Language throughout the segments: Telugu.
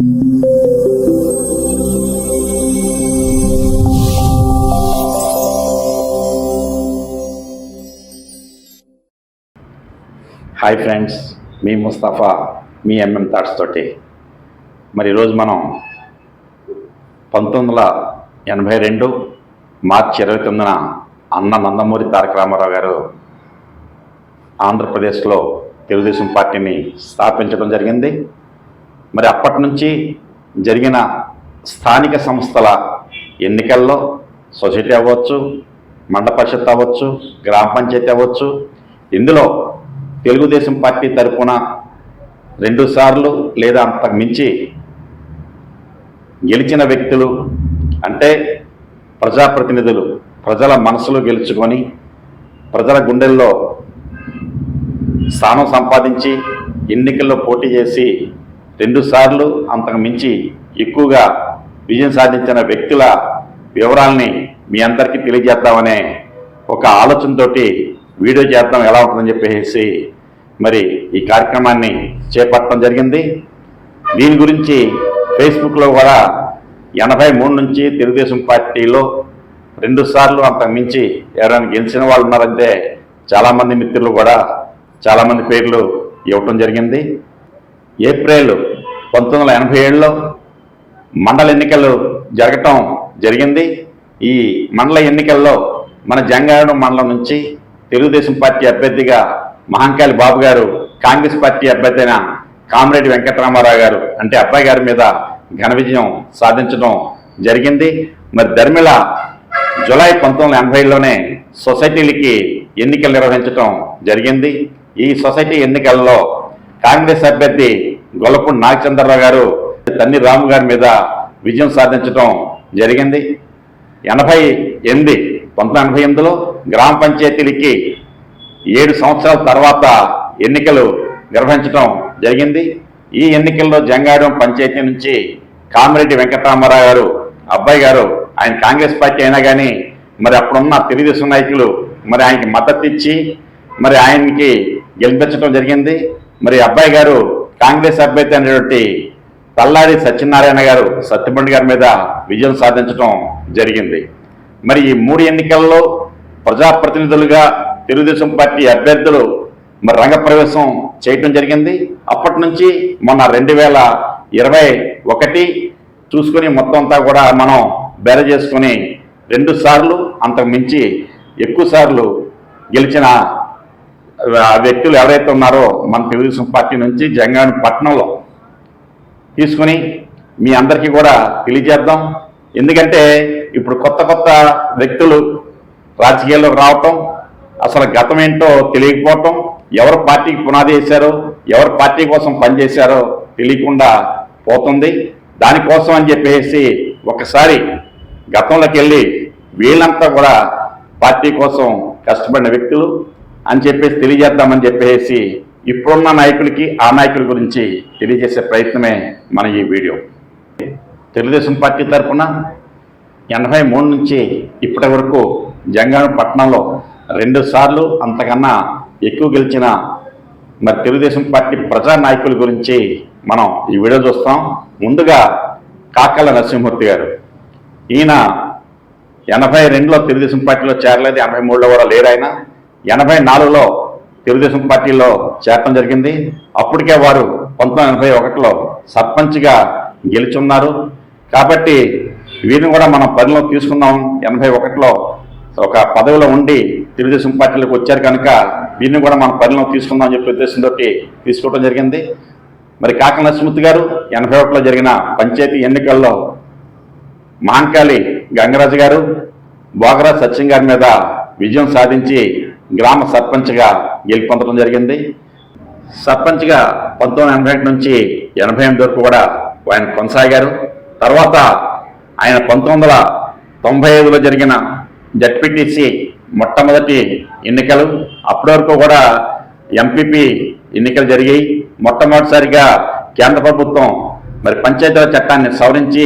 హాయ్ ఫ్రెండ్స్ మీ ముస్తఫా మీ ఎంఎం థాట్స్ తోటి. మరి ఈరోజు మనం పంతొమ్మిది వందల ఎనభై రెండు మార్చి ఇరవై తొమ్మిదిన అన్న నందమూరి తారక రామారావు గారు ఆంధ్రప్రదేశ్లో తెలుగుదేశం పార్టీని స్థాపించడం జరిగింది. మరి అప్పటి నుంచి జరిగిన స్థానిక సంస్థల ఎన్నికల్లో సొసైటీ అవ్వచ్చు మండల పరిషత్ అవ్వచ్చు గ్రామ పంచాయతీ అవ్వచ్చు ఇందులో తెలుగుదేశం పార్టీ తరపున రెండుసార్లు లేదా అంతకు మించి గెలిచిన వ్యక్తులు అంటే ప్రజాప్రతినిధులు ప్రజల మనసులో గెలుచుకొని ప్రజల గుండెల్లో స్థానం సంపాదించి ఎన్నికల్లో పోటీ చేసి రెండుసార్లు అంతకు మించి ఎక్కువగా విజయం సాధించిన వ్యక్తుల వివరాల్ని మీ అందరికీ తెలియజేద్దామనే ఒక ఆలోచనతోటి వీడియో చేద్దాం ఎలా ఉంటుందని చెప్పేసి మరి ఈ కార్యక్రమాన్ని చేపట్టడం జరిగింది. దీని గురించి ఫేస్బుక్లో కూడా ఎనభై మూడు నుంచి తెలుగుదేశం పార్టీలో రెండు సార్లు అంతకు మించి ఎవరైనా గెలిచిన వాళ్ళు ఉన్నారంటే చాలామంది మిత్రులు కూడా చాలామంది పేర్లు ఇవ్వటం జరిగింది. ఏప్రిల్ పంతొమ్మిది వందల ఎనభై ఏడులో మండల ఎన్నికలు జరగటం జరిగింది. ఈ మండల ఎన్నికల్లో మన జంగారం మండలం నుంచి తెలుగుదేశం పార్టీ అభ్యర్థిగా మహంకాళి బాబు గారు కాంగ్రెస్ పార్టీ అభ్యర్థి అయిన కామరెడ్డి వెంకటరామారావు గారు అంటే అబ్బాయి గారి మీద ఘన విజయం సాధించడం జరిగింది. మరి ధర్మిళ జులై పంతొమ్మిది వందల ఎనభైలోనే సొసైటీలకి ఎన్నికలు నిర్వహించడం జరిగింది. ఈ సొసైటీ ఎన్నికల్లో కాంగ్రెస్ అభ్యర్థి గొల్లపూడి నాగచంద్రరావు గారు తన్ని రాము గారి మీద విజయం సాధించడం జరిగింది. ఎనభై ఎనిమిది పంతొమ్మిది ఎనభై ఎనిమిదిలో గ్రామ పంచాయతీలకి ఏడు సంవత్సరాల తర్వాత ఎన్నికలు నిర్వహించడం జరిగింది. ఈ ఎన్నికల్లో జంగారం పంచాయతీ నుంచి కామిరెడ్డి వెంకటరామారావు గారు అబ్బాయి గారు ఆయన కాంగ్రెస్ పార్టీ అయినా కానీ మరి అప్పుడున్న తెలుగుదేశం నాయకులు మరి ఆయనకి మద్దతు ఇచ్చి మరి ఆయనకి గెలిపించడం జరిగింది. మరి అబ్బాయి గారు కాంగ్రెస్ అభ్యర్థి అనేటువంటి తల్లాడి సత్యనారాయణ గారు సత్యపండి గారి మీద విజయం సాధించడం జరిగింది. మరి ఈ మూడు ఎన్నికల్లో ప్రజాప్రతినిధులుగా తెలుగుదేశం పార్టీ అభ్యర్థులు మరి రంగప్రవేశం చేయటం జరిగింది. అప్పటి నుంచి మొన్న రెండు వేల ఇరవై ఒకటి చూసుకొని మొత్తం అంతా కూడా మనం బేర చేసుకొని రెండు సార్లు అంతకు మించి ఎక్కువ సార్లు గెలిచిన వ్యక్తులు ఎవరైతే ఉన్నారో మన తెలుగుదేశం పార్టీ నుంచి జంగాని పట్టణంలో తీసుకుని మీ అందరికీ కూడా తెలియజేద్దాం. ఎందుకంటే ఇప్పుడు కొత్త కొత్త వ్యక్తులు రాజకీయాల్లోకి రావటం అసలు గతం ఏంటో తెలియకపోవటం ఎవరు పార్టీకి పునాది వేశారో ఎవరు పార్టీ కోసం పనిచేశారో తెలియకుండా పోతుంది. దానికోసం అని చెప్పేసి ఒకసారి గతంలోకి వెళ్ళి వీళ్ళంతా కూడా పార్టీ కోసం కష్టపడిన వ్యక్తులు అని చెప్పేసి తెలియజేద్దామని చెప్పేసి ఇప్పుడున్న నాయకులకి ఆ నాయకుల గురించి తెలియజేసే ప్రయత్నమే మన ఈ వీడియో. తెలుగుదేశం పార్టీ తరఫున ఎనభై మూడు నుంచి ఇప్పటి వరకు జంగారం పట్టణంలో రెండు సార్లు అంతకన్నా ఎక్కువ గెలిచిన మరి తెలుగుదేశం పార్టీ ప్రజా నాయకుల గురించి మనం ఈ వీడియో చూస్తాం. ముందుగా కాకల నరసింహమూర్తి గారు. ఈయన ఎనభై రెండులో తెలుగుదేశం పార్టీలో చేరలేదు ఎనభై మూడులో కూడా లేరు ఆయన. ఎనభై నాలుగులో తెలుగుదేశం పార్టీలో చేరటం జరిగింది. అప్పటికే వారు పంతొమ్మిది ఎనభై ఒకటిలో సర్పంచ్గా గెలుచున్నారు. కాబట్టి వీరిని కూడా మనం పరిలో తీసుకున్నాం ఎనభై ఒకటిలో ఒక పదవిలో ఉండి తెలుగుదేశం పార్టీలోకి వచ్చారు కనుక వీరిని కూడా మనం పరిలో తీసుకుందాం అని చెప్పి ఉద్దేశంతో తీసుకోవడం జరిగింది. మరి కాక నరసింహూర్తి గారు ఎనభై ఒకటిలో జరిగిన పంచాయతీ ఎన్నికల్లో మహంకాళి గంగరాజు గారు భోగరాజ్ సత్యం గారి మీద విజయం సాధించి గ్రామ సర్పంచ్గా గెలుపొందడం జరిగింది. సర్పంచ్గా పంతొమ్మిది ఎనభై ఒకటి నుంచి ఎనభై ఎనిమిది వరకు కూడా ఆయన కొనసాగారు. తర్వాత ఆయన పంతొమ్మిది వందల తొంభై ఐదులో జరిగిన జడ్పీటీసీ మొట్టమొదటి ఎన్నికలు అప్పటి వరకు కూడా ఎంపీపీ ఎన్నికలు జరిగాయి. మొట్టమొదటిసారిగా కేంద్ర ప్రభుత్వం మరి పంచాయతీల చట్టాన్ని సవరించి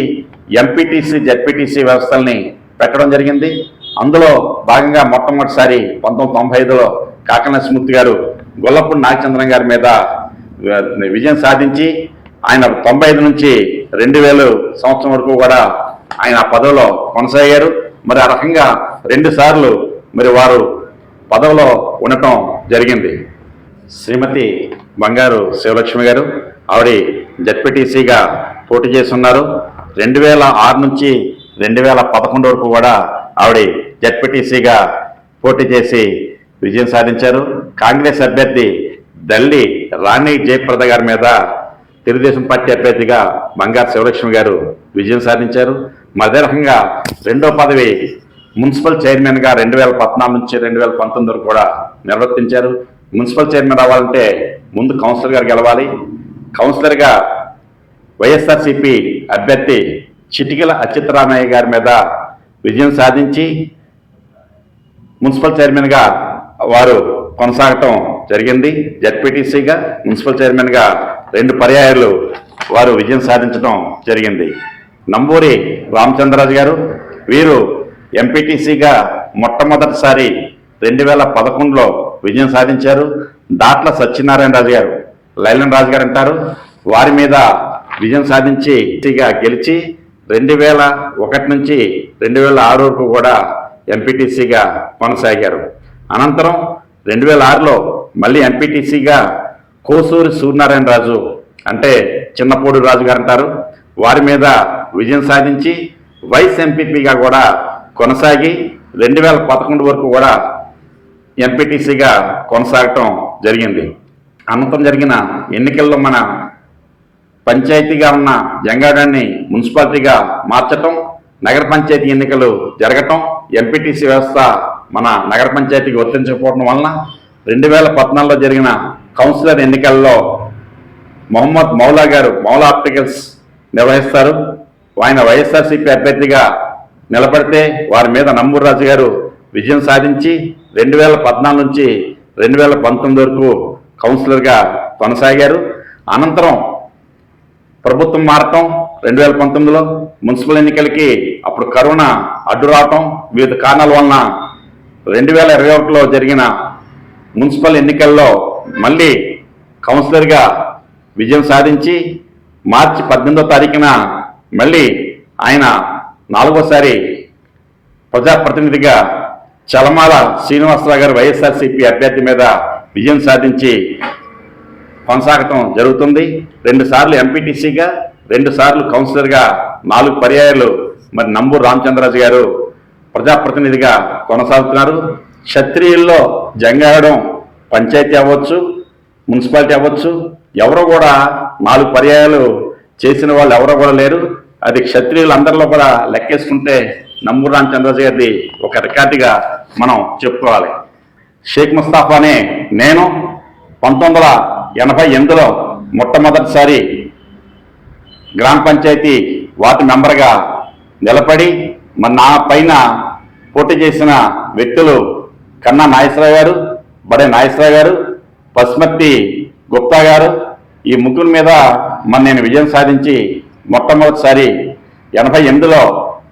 ఎంపీటీసీ జడ్పీటీసీ వ్యవస్థల్ని పెట్టడం జరిగింది. అందులో భాగంగా మొట్టమొదటిసారి పంతొమ్మిది తొంభై ఐదులో కాకన స్మృతి గారు గొల్లపూడి నాగచంద్రం గారి మీద విజయం సాధించి ఆయన తొంభై ఐదు నుంచి రెండు వేలు సంవత్సరం వరకు కూడా ఆయన ఆ పదవిలో కొనసాగారు. మరి ఆ రకంగా రెండు సార్లు మరి వారు పదవిలో ఉండటం జరిగింది. శ్రీమతి బంగారు శివలక్ష్మి గారు ఆవిడ జడ్పీటీసీగా పోటీ చేస్తున్నారు రెండు వేల ఆరు నుంచి రెండు వేల పదకొండు వరకు కూడా ఆవిడ జడ్పీటీసీగా పోటీ చేసి విజయం సాధించారు. కాంగ్రెస్ అభ్యర్థి దల్లి రాణి జయప్రద గారి మీద తెలుగుదేశం పార్టీ అభ్యర్థిగా బంగారు శివలక్ష్మి గారు విజయం సాధించారు. అదే రకంగా రెండో పదవి మున్సిపల్ చైర్మన్గా రెండు వేల పద్నాలుగు నుంచి రెండు వేల పంతొమ్మిది వరకు కూడా నిర్వర్తించారు. మున్సిపల్ చైర్మన్ అవ్వాలంటే ముందు కౌన్సిలర్ గారు గెలవాలి. కౌన్సిలర్గా వైఎస్ఆర్సిపి అభ్యర్థి చిటికల అచ్యుతరామయ్య గారి మీద విజయం సాధించి మున్సిపల్ చైర్మన్గా వారు కొనసాగటం జరిగింది. జడ్పీటీసీగా మున్సిపల్ చైర్మన్గా రెండు పర్యాయాలు వారు విజయం సాధించడం జరిగింది. నంబూరి రామచంద్రరాజు గారు వీరు ఎంపీటీసీగా మొట్టమొదటిసారి రెండు వేల పదకొండులో విజయం సాధించారు. దాట్ల సత్యనారాయణ రాజు గారు లైలన్ రాజు గారు అంటారు. వారి మీద విజయం సాధించి గెలిచి రెండు వేల ఒకటి నుంచి రెండు వేల ఆరు వరకు కూడా ఎంపీటీసీగా కొనసాగారు. అనంతరం రెండు వేల ఆరులో మళ్ళీ ఎంపీటీసీగా కోసూరి సూర్యనారాయణ రాజు అంటే చిన్నపూడి రాజు గారు అంటారు వారి మీద విజయం సాధించి వైస్ ఎంపీపీగా కూడా కొనసాగి రెండు వేల పదకొండు వరకు కూడా ఎంపీటీసీగా కొనసాగటం జరిగింది. అనంతరం జరిగిన ఎన్నికల్లో మన పంచాయతీగా ఉన్న జంగాడాన్ని మున్సిపాలిటీగా మార్చటం నగర పంచాయతీ ఎన్నికలు జరగటం ఎంపీటీసీ వ్యవస్థ మన నగర పంచాయతీకి వర్తించకపోవడం వలన రెండు వేల పద్నాలుగులో జరిగిన కౌన్సిలర్ ఎన్నికల్లో మొహమ్మద్ మౌలా గారు మౌలా ఆప్టికల్స్ నిర్వహిస్తారు. ఆయన వైఎస్ఆర్సీపీ అభ్యర్థిగా నిలబడితే వారి మీద నంబూరు రాజు గారు విజయం సాధించి రెండు వేల పద్నాలుగు నుంచి రెండు వేల పంతొమ్మిది వరకు కౌన్సిలర్గా కొనసాగారు. అనంతరం ప్రభుత్వం మారటం రెండు వేల పంతొమ్మిదిలో మున్సిపల్ ఎన్నికలకి అప్పుడు కరోనా అడ్డు రావటం వివిధ కారణాల వలన రెండు వేల ఇరవై ఒకటిలో జరిగిన మున్సిపల్ ఎన్నికల్లో మళ్ళీ కౌన్సిలర్గా విజయం సాధించి మార్చి పద్దెనిమిదో తారీఖున మళ్ళీ ఆయన నాలుగోసారి ప్రజాప్రతినిధిగా చలమాల శ్రీనివాసరావు గారు వైఎస్ఆర్సీపీ అభ్యర్థి మీద విజయం సాధించి కొనసాగటం జరుగుతుంది. రెండు సార్లు ఎంపీటీసీగా రెండు సార్లు కౌన్సిలర్గా నాలుగు పర్యాయాలు మరి నంబూరు రామచంద్రరాజు గారు ప్రజాప్రతినిధిగా కొనసాగుతున్నారు. క్షత్రియుల్లో జంగాయడం పంచాయతీ అవ్వచ్చు మున్సిపాలిటీ అవ్వచ్చు ఎవరో కూడా నాలుగు పర్యాయాలు చేసిన వాళ్ళు ఎవరో కూడా లేరు. అది క్షత్రియులందరిలో కూడా లెక్కేసుకుంటే నంబూరు రామచంద్రరాజు గారిది ఒక రికార్డుగా మనం చెప్పుకోవాలి. షేక్ ముస్తాఫానే నేను పంతొమ్మిది వందల ఎనభై ఎనిమిదిలో మొట్టమొదటిసారి గ్రామ పంచాయతీ వార్డు మెంబర్గా నిలబడి మరి నా పైన పోటీ చేసిన వ్యక్తులు కన్నా నాగేశ్వరరావు గారు బడే నాగేశ్వరరావు గారు పసుమర్తి గుప్తా గారు ఈ ముగ్గురు మీద మన నేను విజయం సాధించి మొట్టమొదటిసారి ఎనభై ఎనిమిదిలో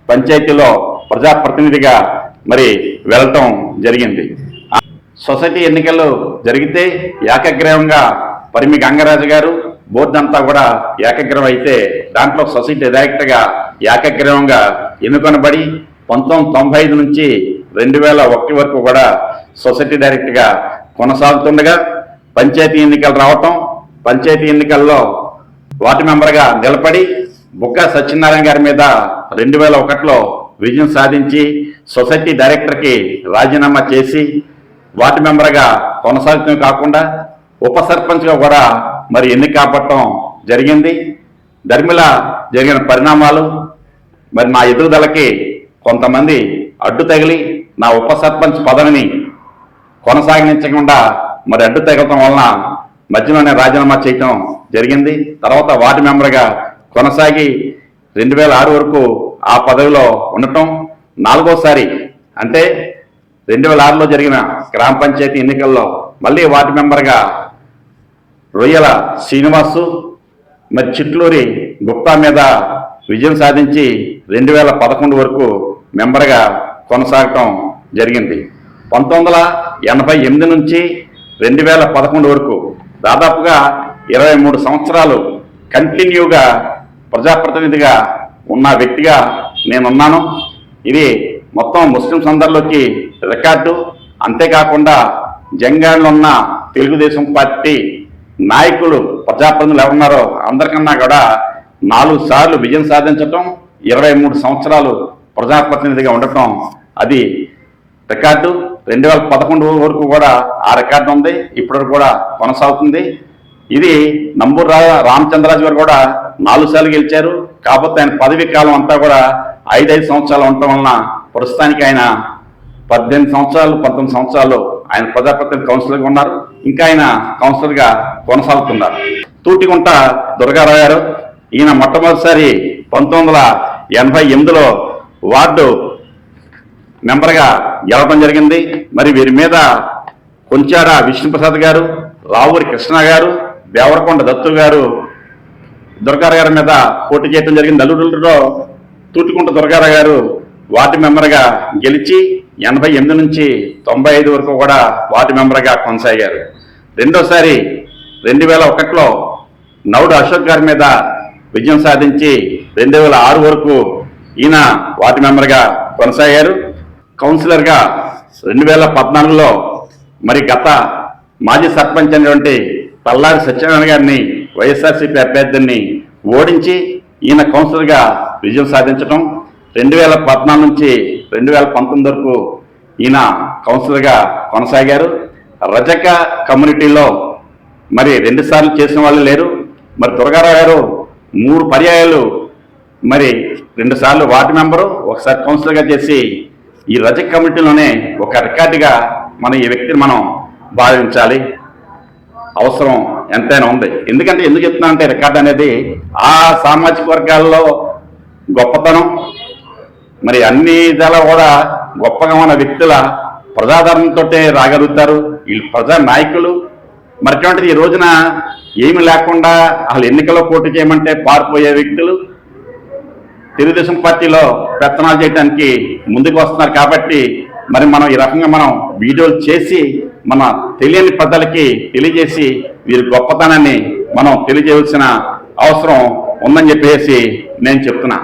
పంచాయతీలో ప్రజాప్రతినిధిగా మరి వెళ్ళటం జరిగింది. సొసైటీ ఎన్నికలు జరిగితే ఏకగ్రీవంగా పరిమి గంగరాజు గారు బోర్డు అంతా కూడా ఏకగ్రీవం అయితే దాంట్లో సొసైటీ డైరెక్టర్గా ఏకగ్రీవంగా ఎన్నుకొనబడి పంతొమ్మిది తొంభై ఐదు నుంచి రెండు వేల ఒకటి వరకు కూడా సొసైటీ డైరెక్టర్గా కొనసాగుతుండగా పంచాయతీ ఎన్నికలు రావటం పంచాయతీ ఎన్నికల్లో వార్డు మెంబర్గా నిలబడి బుక్క సత్యనారాయణ గారి మీద రెండు వేల ఒకటిలో విజయం సాధించి సొసైటీ డైరెక్టర్కి రాజీనామా చేసి వార్డు మెంబర్గా కొనసాగుతూ కాకుండా ఉప సర్పంచ్గా కూడా మరి ఎన్నిక కాపట్టడం జరిగింది? ధర్మిల జరిగిన పరిణామాలు? మరి నా ఎదుగుదలకి కొంతమంది అడ్డు తగిలి నా ఉప సర్పంచ్ పదవిని కొనసాగించకుండా మరి అడ్డు తగలటం వలన మధ్యలోనే రాజీనామా చేయటం జరిగింది. తర్వాత వార్డు మెంబర్గా కొనసాగి రెండు వేల ఆరు వరకు ఆ పదవిలో ఉండటం. నాలుగోసారి అంటే రెండు వేల ఆరులో జరిగిన గ్రామ పంచాయతీ ఎన్నికల్లో మళ్ళీ వార్డు మెంబర్గా రొయ్యల శ్రీనివాసు మరి చిట్లూరి గుప్తా మీద విజయం సాధించి రెండు వేల పదకొండు వరకు మెంబర్గా కొనసాగటం జరిగింది. పంతొమ్మిది వందల ఎనభై ఎనిమిది నుంచి రెండు వేల పదకొండు వరకు దాదాపుగా ఇరవై మూడు సంవత్సరాలు కంటిన్యూగా ప్రజాప్రతినిధిగా ఉన్న వ్యక్తిగా నేనున్నాను. ఇది మొత్తం ముస్లిం అందరిలోకి రికార్డు. అంతేకాకుండా జంగాన్లో ఉన్న తెలుగుదేశం పార్టీ నాయకులు ప్రజాప్రతినిధులు ఎవరున్నారో అందరికన్నా కూడా నాలుగు సార్లు విజయం సాధించటం ఇరవై మూడు సంవత్సరాలు ప్రజాప్రతినిధిగా ఉండటం అది రికార్డు. రెండు వేల పదకొండు వరకు కూడా ఆ రికార్డు ఉంది ఇప్పటివరకు కూడా కొనసాగుతుంది. ఇది నంబూరు రా రామచంద్రరాజు గారు కూడా నాలుగు సార్లు గెలిచారు. కాకపోతే ఆయన పదవి కాలం అంతా కూడా ఐదైదు సంవత్సరాలు ఉండటం వలన ప్రస్తుతానికి ఆయన పద్దెనిమిది సంవత్సరాలు పంతొమ్మిది సంవత్సరాలు ఆయన ప్రజాప్రతినిధి కౌన్సిలర్గా ఉన్నారు. ఇంకా ఆయన కౌన్సిలర్గా కొనసాగుతున్నారు. తూటిగుంట దుర్గారావు గారు ఈయన మొట్టమొదటిసారి పంతొమ్మిది వందల ఎనభై ఎనిమిదిలో వార్డు మెంబర్గా గెలవడం జరిగింది. మరి వీరి మీద కొంచాడ విష్ణుప్రసాద్ గారు రావూరి కృష్ణ గారు దేవరకొండ దత్తు గారు దుర్గారావు గారి మీద పోటీ చేయడం జరిగింది. అల్లుడులో తూటికుంట దుర్గారావు గారు వార్డు మెంబర్గా గెలిచి ఎనభై ఎనిమిది నుంచి తొంభై ఐదు వరకు కూడా వార్డు మెంబర్గా కొనసాగారు. రెండోసారి రెండు వేల ఒకటిలో నౌడు అశోక్ గారి మీద విజయం సాధించి రెండు వేల ఆరు వరకు ఈయన వార్డు మెంబర్గా కొనసాగారు. కౌన్సిలర్గా రెండు వేల పద్నాలుగులో మరి గత మాజీ సర్పంచ్ అయినటువంటి పల్లారి సత్యనారాయణ గారిని వైఎస్ఆర్సీపీ అభ్యర్థిని ఓడించి ఈయన కౌన్సిలర్గా విజయం సాధించడం రెండు వేల పద్నాలుగు నుంచి రెండు వేల పంతొమ్మిది వరకు ఈయన కౌన్సిలర్గా కొనసాగారు. రజక కమ్యూనిటీలో మరి రెండు సార్లు చేసిన వాళ్ళు లేరు. మరి దుర్గారావు గారు మూడు పర్యాయాలు మరి రెండు సార్లు వార్డు మెంబరు ఒకసారి కౌన్సిలర్గా చేసి ఈ రజక కమిటీలోనే ఒక రికార్డుగా మనం ఈ వ్యక్తిని మనం భావించాలి. అవసరం ఎంతైనా ఉంది. ఎందుకంటే ఎందుకు చెప్తున్నా అంటే రికార్డు అనేది ఆ సామాజిక వర్గాల్లో గొప్పతనం. మరి అన్ని విధాలా కూడా గొప్పగా ఉన్న వ్యక్తుల ప్రజాదరణతో రాగలుగుతారు. వీళ్ళు ప్రజా నాయకులు. మరి అటువంటిది ఈ రోజున ఏమి లేకుండా వాళ్ళు ఎన్నికల్లో పోటీ చేయమంటే పారిపోయే వ్యక్తులు. తెలుగుదేశం పార్టీలో పెత్తనాలు చేయడానికి ముందుకు వస్తున్నారు కాబట్టి మరి మనం ఈ రకంగా మనం వీడియోలు చేసి మన తెలియని ప్రజలకి తెలియజేసి వీరి గొప్పతనాన్ని మనం తెలియజేయవలసిన అవసరం ఉందని చెప్పేసి నేను చెప్తున్నా.